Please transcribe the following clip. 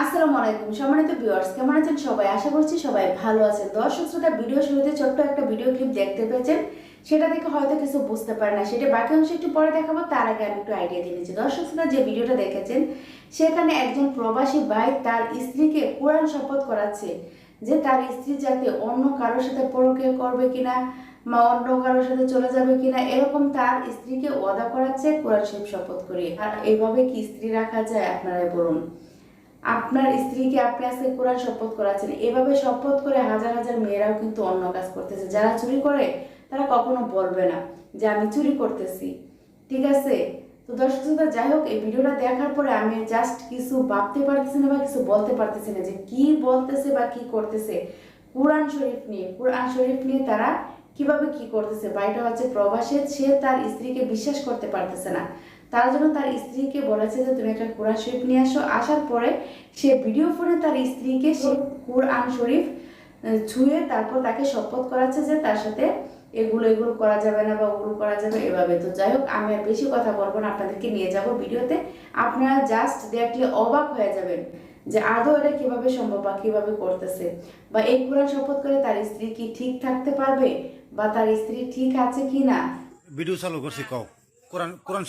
আসসালামু আলাইকুম, সম্মানিত ভিউয়ার্স কেমন আছেন সবাই? আশা করছি সবাই ভালো আছেন। দর্শক শ্রোতা ভিডিও শুরুতে ছোট্ট একটা ভিডিও ক্লিপ দেখতে পেয়েছেন। সেটা দেখে হয়তো কিছু বুঝতে পারে না, সেটা বাকি অংশ একটু পরে দেখাবো, তার আগে আমি একটু আইডিয়া দিয়ে নিচ্ছি। দর্শক শ্রোতা, যে ভিডিওটা দেখেছেন, সেখানে একজন প্রবাসী ভাই তার স্ত্রীকে কোরআন শপথ করাচ্ছে যে তার স্ত্রী যাতে অন্য কারোর সাথে পরকে করবে কিনা বা অন্য কারোর সাথে চলে যাবে কিনা, এরকম তার স্ত্রীকে ওয়াদা করাচ্ছে কোরআন শরীফ শপথ করিয়ে। আর এইভাবে কি স্ত্রী রাখা যায়, আপনারাই বলুন। আপনার স্ত্রীকে আপনি আজকে কোরআন শপথ করাচ্ছেন এভাবে শপথ করে হাজার হাজার মেয়েরাও কিন্তু অন্য কাজ করতেছে। যারা চুরি করে তারা কখনো বলবে না যে আমি চুরি করতেছি। ঠিক আছে? তো দর্শক শ্রোতা, যাই হোক এই ভিডিওটা দেখার পরে আমি জাস্ট কিছু ভাবতে পারতেছি না বা কিছু বলতে পারতেছি না যে কি বলতেছে বা কি করতেছে। কোরআন শরীফ নিয়ে কোরআন শরীফ নিয়ে তারা কীভাবে কি করতেছে? বাড়িটা হচ্ছে প্রবাসে সে তার স্ত্রীকে বিশ্বাস করতে পারতেছে না। তার জন্য তার স্ত্রীকে বলেছে যে তুমি একটা কোরআন শরীফ নিয়ে আসো, আসার পরে সে ভিডিও ফোনে তার স্ত্রীকে সে কোরআন শরীফ ছুঁয়ে তারপর তাকে শপথ করাচ্ছে যে তার সাথে এগুলো এগুলো করা যাবে না বা ওগুলো করা যাবে এভাবে। তো যাই হোক, আমি আর বেশি কথা বলব না, আপনাদেরকে নিয়ে যাব ভিডিওতে। আপনারা জাস্ট দেখলে অবাক হয়ে যাবেন যে আদৌ এটা কীভাবে সম্ভব বা কীভাবে করতেছে। বা এই কোরআন শপথ করে তার স্ত্রী কি ঠিক থাকতে পারবে? বা তার স্ত্রী ঠিক আছে কি না ভিডিও চালু করছি কোরআন কোরআন